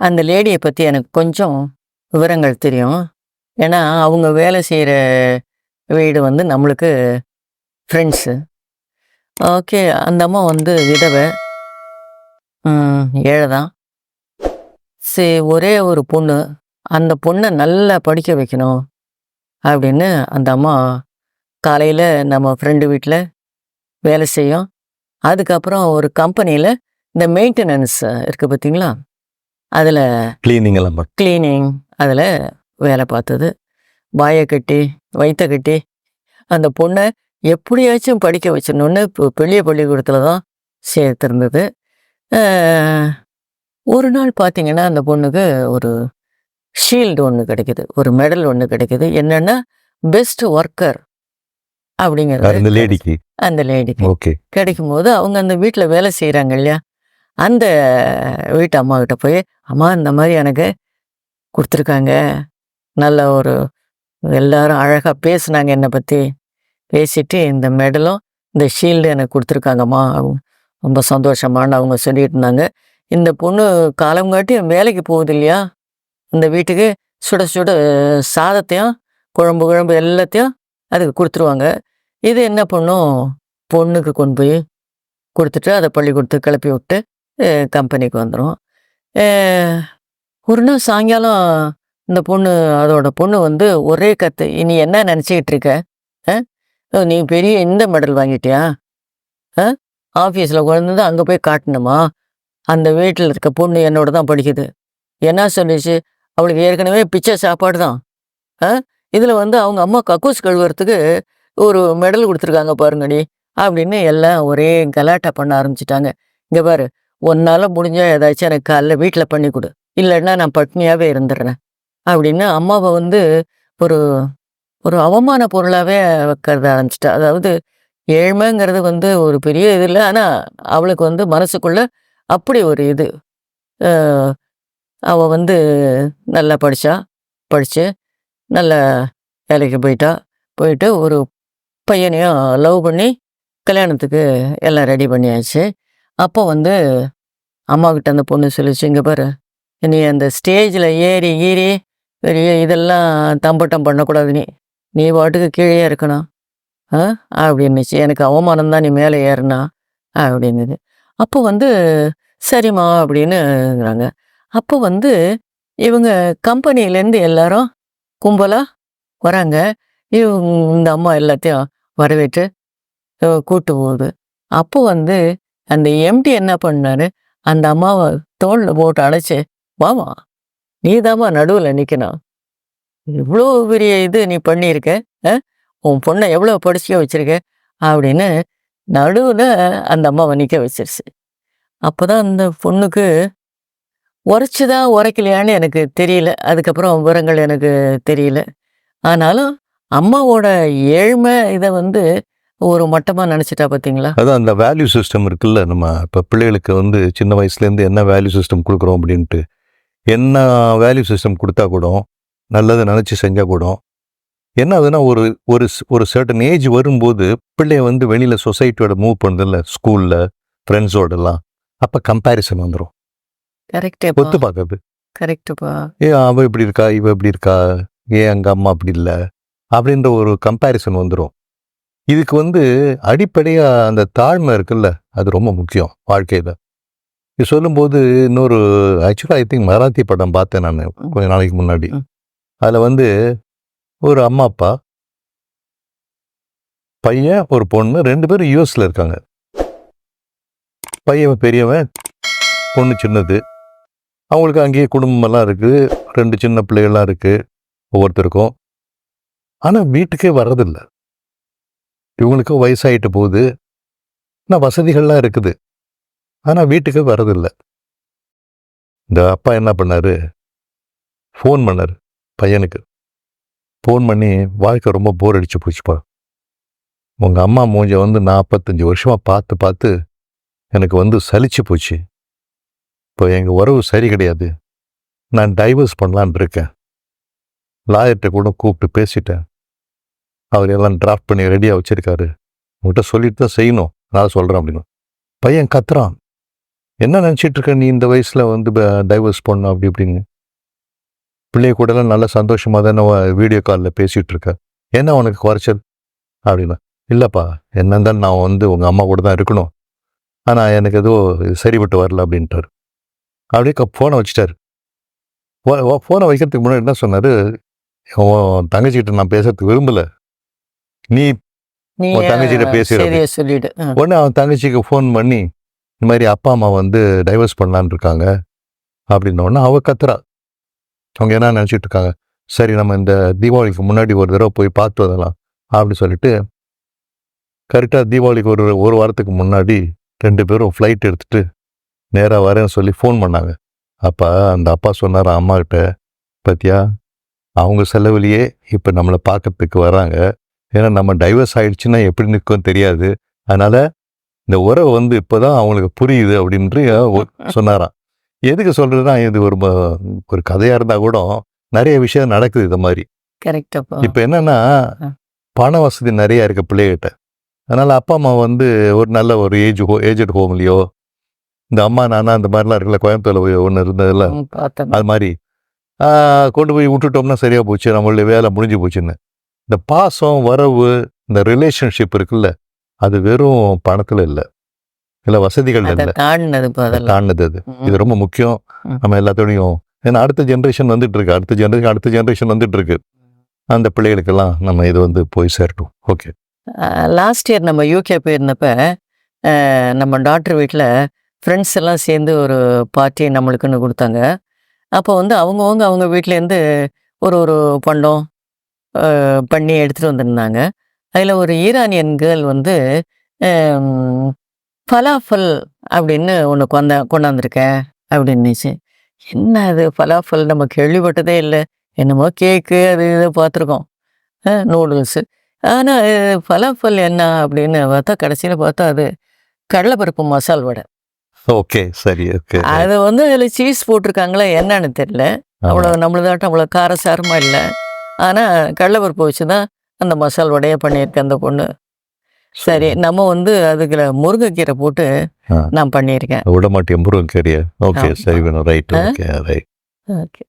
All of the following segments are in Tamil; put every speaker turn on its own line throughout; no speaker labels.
அந்த லேடியை பற்றி எனக்கு கொஞ்சம் விவரங்கள் தெரியும். ஏன்னா அவங்க வேலை செய்கிற வீடு வந்து நம்மளுக்கு ஃப்ரெண்ட்ஸு ஓகே அந்த அம்மா வந்து விதவை. ஏழை தான் சரி ஒரே ஒரு பொண்ணு. அந்த பொண்ணை நல்லா படிக்க வைக்கணும் அப்படின்னு அந்த அம்மா காலையில் நம்ம ஃப்ரெண்டு வீட்டில் வேலை செய்யும். அதுக்கப்புறம் ஒரு கம்பெனியில் இந்த மெயின்டெனன்ஸ் இருக்குது பார்த்தீங்களா அதில்
கிளீனிங் எல்லாம்
க்ளீனிங் அதில் வேலை பார்த்தது. வாயை கட்டி வயிற்ற கட்டி அந்த பொண்ணை எப்படியாச்சும் படிக்க வச்சிடணுன்னு இப்போ பெரிய பள்ளிக்கூடத்தில் தான் சேர்த்துருந்தது. ஒரு நாள் பார்த்தீங்கன்னா அந்த பொண்ணுக்கு ஒரு ஷீல்டு ஒன்று கிடைக்குது. ஒரு மெடல் ஒன்று கிடைக்குது. என்னன்னா பெஸ்ட் ஒர்க்கர் அப்படிங்கிறது
லேடிக்கு
அந்த லேடிக்கு
ஓகே
கிடைக்கும்போது அவங்க அந்த வீட்டில் வேலை செய்கிறாங்க இல்லையா? அந்த வீட்டு அம்மாக்கிட்ட போய் அம்மா இந்த மாதிரி எனக்கு கொடுத்துருக்காங்க. நல்ல ஒரு எல்லாரும் அழகாக பேசுனாங்க என்னை பற்றி பேசிட்டு இந்த மெடலும் இந்த ஷீல்டு எனக்கு கொடுத்துருக்காங்கம்மா. அவங்க ரொம்ப சந்தோஷமான்னு அவங்க சொல்லிட்டு இருந்தாங்க. இந்த பொண்ணு காலம் காட்டி வேலைக்கு போகுது இல்லையா? இந்த வீட்டுக்கு சுட சுட சாதத்தையும் குழம்பு குழம்பு எல்லாத்தையும் அதுக்கு கொடுத்துருவாங்க. இது என்ன பண்ணும்? பொண்ணுக்கு கொண்டு போய் கொடுத்துட்டு அதை பள்ளிக்கூடத்துக்கு கிளப்பி விட்டு கம்பெனிக்கு வந்துடும் ஒரு நாள் சாயங்காலம் இந்த பொண்ணு அதோட பொண்ணு வந்து ஒரே கத்து நீ என்ன நினச்சிக்கிட்டு இருக்க? ஆ நீ பெரிய இந்த மெடல் வாங்கிட்டியா? ஆஃபீஸில் கொண்டு அங்கே போய் காட்டணுமா? அந்த வீட்டில் இருக்க பொண்ணு என்னோட தான் படிக்குது. என்ன சொல்லிச்சு? அவளுக்கு ஏற்கனவே பிச்சை சாப்பாடு தான். இதில் வந்து அவங்க அம்மா கக்கூஸ் கழுவுறதுக்கு ஒரு மெடல் கொடுத்துருக்காங்க பாருங்கடி அப்படின்னு எல்லாம் ஒரே கலாட்டா பண்ண ஆரம்பிச்சிட்டாங்க. இங்கே பாரு உன்னால முடிஞ்சா ஏதாச்சும் எனக்கு காலைல வீட்டில் பண்ணி கொடு. இல்லைன்னா நான் பட்னியாகவே இருந்துடுறேன் அப்படின்னு அம்மாவை வந்து ஒரு ஒரு அவமான பொருளாகவே வைக்கிறத ஆரம்பிச்சிட்டா. அதாவது ஏழ்மைங்கிறது வந்து ஒரு பெரிய இது இல்லை. ஆனால் அவளுக்கு வந்து மனசுக்குள்ள அப்படி ஒரு இது. அவள் வந்து நல்லா படித்தா படித்து நல்ல வேலைக்கு போயிட்டா. போயிட்டு ஒரு பையனையும் லவ் பண்ணி கல்யாணத்துக்கு எல்லாம் ரெடி பண்ணியாச்சு. அப்போ வந்து அம்மாக்கிட்ட அந்த பொண்ணு சொல்லிச்சு இங்கே பாரு நீ அந்த ஸ்டேஜில் ஏறி ஏறி பெரிய இதெல்லாம் தம்பட்டம் பண்ணக்கூடாது நீ. நீ பாட்டுக்கு கீழே இருக்கணும். ஆ? அப்படின்னுச்சு. எனக்கு அவமானம் தான் நீ மேலே ஏறினா. அப்படின்னுது. அப்போ வந்து சரிம்மா அப்படின்னுங்கிறாங்க அப்போ வந்து இவங்க கம்பெனியிலேருந்து எல்லாரும் கும்பலாக வராங்க. இவங்க இந்த அம்மா எல்லாத்தையும் வரவேற்று கூட்டு போகுது. அப்போ வந்து அந்த எம்டி என்ன பண்ணாரு? அந்த அம்மாவை தோளில் போட்டு அழைச்சி வாமா நீ தாம்மா நடுவில் நிற்கணும் இவ்வளோ பெரிய இது நீ பண்ணியிருக்க உன் பொண்ணை எவ்வளோ படிச்சுக்க வச்சுருக்க? அப்படின்னு நடுவில் அந்த அம்மாவை நிற்க வச்சிருச்சு. அப்போ தான் அந்த பொண்ணுக்கு உரைச்சுதா உரைக்கலையான்னு எனக்கு தெரியல. அதுக்கப்புறம் விவரங்கள் எனக்கு தெரியல. ஆனாலும் அம்மாவோட ஏழ்மை இதை வந்து ஒரு மட்டமாக நினச்சிட்டா பார்த்தீங்களா
அதான் அந்த வேல்யூ சிஸ்டம் இருக்குல்ல நம்ம இப்போ பிள்ளைகளுக்கு வந்து சின்ன வயசுலேருந்து என்ன வேல்யூ சிஸ்டம் கொடுக்குறோம் அப்படின்ட்டு என்ன வேல்யூ சிஸ்டம் கொடுத்தா கூட நல்லதை நினச்சி செஞ்சால் கூட என்ன ஆகுதுன்னா ஒரு ஒரு சர்டன் ஏஜ் வரும்போது பிள்ளைய வந்து வெளியில் சொசைட்டியோட மூவ் பண்ணுதில்ல ஸ்கூலில் ஃப்ரெண்ட்ஸோடலாம் அப்போ கம்பேரிசன் வந்துடும்
கரெக்டேப்பா
ஒத்து பார்க்கறது
கரெக்டுப்பா
ஏ அவ இப்படி இருக்கா இவ இப்படி இருக்கா ஏன் அங்க அம்மா அப்படி இல்லை அப்படின்ற ஒரு கம்பேரிசன் வந்துடும் இதுக்கு வந்து அடிப்படையா அந்த தாழ்மை இருக்குல்ல அது ரொம்ப முக்கியம் வாழ்க்கையில. இது சொல்லும்போது இன்னொரு ஆக்சுவலாக ஐ திங்க் மராத்தி படம் பார்த்தேன் நான் கொஞ்ச நாளைக்கு முன்னாடி. அதில் வந்து ஒரு அம்மா அப்பா பையன் ஒரு பொண்ணு ரெண்டு பேரும் யூஎஸ்ல இருக்காங்க. பையன் பெரியவன் பொண்ணு சின்னது. அவங்களுக்கு அங்கேயே குடும்பமெல்லாம் இருக்குது ரெண்டு சின்ன பிள்ளைகள்லாம் இருக்குது ஒவ்வொருத்தருக்கும். ஆனால் வீட்டுக்கே வர்றதில்ல. இவங்களுக்கும் வயசாயிட்டு போகுது. ஆனால் வசதிகள்லாம் இருக்குது. ஆனால் வீட்டுக்கே வரதில்லை இந்த அப்பா என்ன பண்ணார்? ஃபோன் பண்ணார் பையனுக்கு. ஃபோன் பண்ணி வாழ்க்கை ரொம்ப போர் அடிச்சு போச்சுப்பா. உங்கள் அம்மா மூஞ்ச வந்து நாற்பத்தஞ்சு வருஷமாக பார்த்து பார்த்து எனக்கு வந்து சலிச்சு போச்சு. இப்போ எங்கள் உறவு சரி கிடையாது. நான் டைவர்ஸ் பண்ணலான்னு இருக்கேன். லாயர்கிட்ட கூட கூப்பிட்டு பேசிட்டேன். அவர் எல்லாம் டிராஃப்ட் பண்ணி ரெடியாக வச்சுருக்காரு. உங்கள்கிட்ட சொல்லிட்டு தான் செய்யணும். நான் சொல்கிறேன் அப்படின்னு. பையன் கத்துறான். என்ன நினச்சிட்டு இருக்க நீ இந்த வயசில் வந்து டைவர்ஸ் பண்ணணும் அப்படி இப்படின்னு? பிள்ளைய கூடலாம் நல்லா சந்தோஷமாக தானே வீடியோ காலில் பேசிகிட்டு இருக்க? என்ன உனக்கு குறைச்சல்? அப்படின்னா. இல்லைப்பா என்ன நான் வந்து உங்கள் அம்மா கூட தான் இருக்கணும். ஆனால் எனக்கு எதுவும் சரிப்பட்டு வரல அப்படின்ட்டார். அப்படியே ஃபோனை வச்சுட்டார். ஃபோனை வைக்கிறதுக்கு முன்னாடி என்ன சொன்னார்? உன் தங்கச்சிக்கிட்ட நான் பேசுறதுக்கு விரும்பலை. நீ உன்
சொல்லிடு ஆ.
உடனே அவன் தங்கச்சிக்கு ஃபோன் பண்ணி இந்த மாதிரி அப்பா அம்மா வந்து டைவர்ஸ் பண்ணலான்னு இருக்காங்க அப்படின்ன உடனே அவ கத்துறா. அவங்க என்ன நினச்சிட்டு இருக்காங்க? சரி நம்ம இந்த தீபாவளிக்கு முன்னாடி ஒரு தடவை போய் பார்த்து வரலாம் அப்படின்னு சொல்லிட்டு கரெக்டாக தீபாவளிக்கு ஒரு ஒரு வாரத்துக்கு முன்னாடி ரெண்டு பேரும் ஃப்ளைட் எடுத்துட்டு நேராக வரேன்னு சொல்லி ஃபோன் பண்ணாங்க. அப்போ அந்த அப்பா சொன்னார் அம்மா கிட்ட பத்தியா? அவங்க செலவுலையே இப்போ நம்மளை பார்க்கறதுக்கு வராங்க. ஏன்னா நம்ம டைவர்ஸ் ஆயிடுச்சுன்னா எப்படி நிற்கும் தெரியாது. அதனால இந்த உறவு வந்து இப்போதான் அவங்களுக்கு புரியுது அப்படின்ட்டு சொன்னாராம். எதுக்கு சொல்றதுன்னா இது ஒரு ஒரு கதையா இருந்தா கூட நிறைய விஷயம் நடக்குது இந்த மாதிரி.
கரெக்ட் அப்பா.
இப்போ என்னன்னா. பண வசதி நிறைய இருக்கு பிள்ளைகிட்ட. அதனால அப்பா அம்மா வந்து ஒரு நல்ல ஒரு ஏஜ் ஹோ ஏஜட் ஹோம்லையோ இந்த அம்மா நானா அந்த மாதிரிலாம் இருக்குல்ல கோயம்புத்தூர்ல ஒன்று இருந்ததுல
ம், பார்த்தேன்.
அது மாதிரி கொண்டு போய் விட்டுட்டோம்னா சரியா போச்சு நம்மளுடைய வேலை முடிஞ்சு போச்சுன்னு. இந்த பாசம் வரவு இந்த ரிலேஷன்ஷிப் இருக்குல்ல அது வெறும் பணத்துல இல்லை. இல்லை வசதிகள் இல்லை.
தாண்டினது
அது. இது ரொம்ப முக்கியம். நம்ம எல்லாத்தோடையும் ஏன்னா அடுத்த ஜென்ரேஷன் வந்துட்டு இருக்கு அடுத்த ஜென்ரேஷன் அடுத்த ஜென்ரேஷன் வந்துட்டு இருக்கு அந்த பிள்ளைகளுக்கெல்லாம் நம்ம இது வந்து போய் சேரட்டும். ஓகே
லாஸ்ட் இயர் நம்ம யூகே போயிருந்தப்ப நம்ம டாக்டர் வீட்டில் ஃப்ரெண்ட்ஸ் எல்லாம் சேர்ந்து ஒரு பார்ட்டி நம்மளுக்குன்னு கொடுத்தாங்க. அப்போ வந்து அவங்கவுங்க அவங்க வீட்டிலேருந்து ஒரு ஒரு பண்டம் பண்ணி எடுத்துகிட்டு வந்திருந்தாங்க. அதில் ஒரு ஈரானியன் கேர்ள் வந்து ஃபலாஃபல் அப்படின்னு ஒன்று கொண்டா கொண்டாந்துருக்கேன் அப்படின்னுச்சு. என்ன அது ஃபலாஃபல் நம்ம கேள்விப்பட்டதே இல்லை. என்னமோ கேக்கு அது இதை பார்த்துருக்கோம் நூடுல்ஸு. ஆனால் ஃபலாஃபல் என்ன அப்படின்னு பார்த்தா கடைசியில் பார்த்தா அது கடலைப்பருப்பு மசால் வடை.
ஓகே சரி ஓகே
அது வந்து அதில் சீஸ் போட்டிருக்காங்களா என்னன்னு தெரியல. அவ்வளோ நம்மளதாட்டம் அவ்வளோ காரசாரமாக இல்லை. ஆனால் கடலைப்பருப்பு வச்சு தான் அந்த மசால் வடையை பண்ணியிருக்கேன் அந்த பொண்ணு சரி நம்ம வந்து அதுக்குள்ள முருங்கைக்கீரை போட்டு. நான் பண்ணியிருக்கேன்
விட மாட்டேன் முருகன் ஓகே. சரி வேணும் ரைட்? ஓகே ரைட்
ஓகே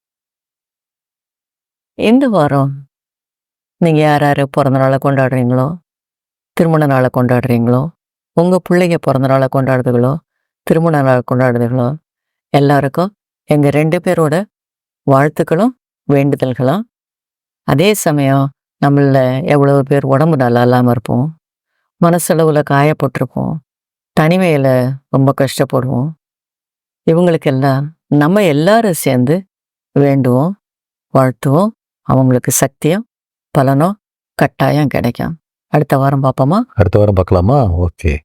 இந்த வாரம் நீங்கள் யார் யார் பிறந்த நாளை கொண்டாடுறீங்களோ திருமண நாளை கொண்டாடுறீங்களோ உங்கள் பிள்ளைங்க பிறந்த நாளை கொண்டாடுதுகளோ திருமண நாளை கொண்டாடுதுகளோ எல்லாருக்கும் எங்கள் ரெண்டு பேரோட வாழ்த்துக்களும் வேண்டுதல்களும் அதே சமயம் நம்மள எவ்வளவு பேர் உடம்பு நல்லா இல்லாமல் இருப்போம். மனசளவில் காயப்பட்டிருப்போம். தனிமையில் ரொம்ப கஷ்டப்படுவோம். இவங்களுக்கெல்லாம் நம்ம எல்லாரும் சேர்ந்து வேண்டுவோம் வாழ்த்துவோம். அவங்களுக்கு சக்தியும் பலனும் கட்டாயம் கிடைக்கும். அடுத்த வாரம் பார்ப்போமா?
அடுத்த வாரம் பார்க்கலாமா? ஓகே.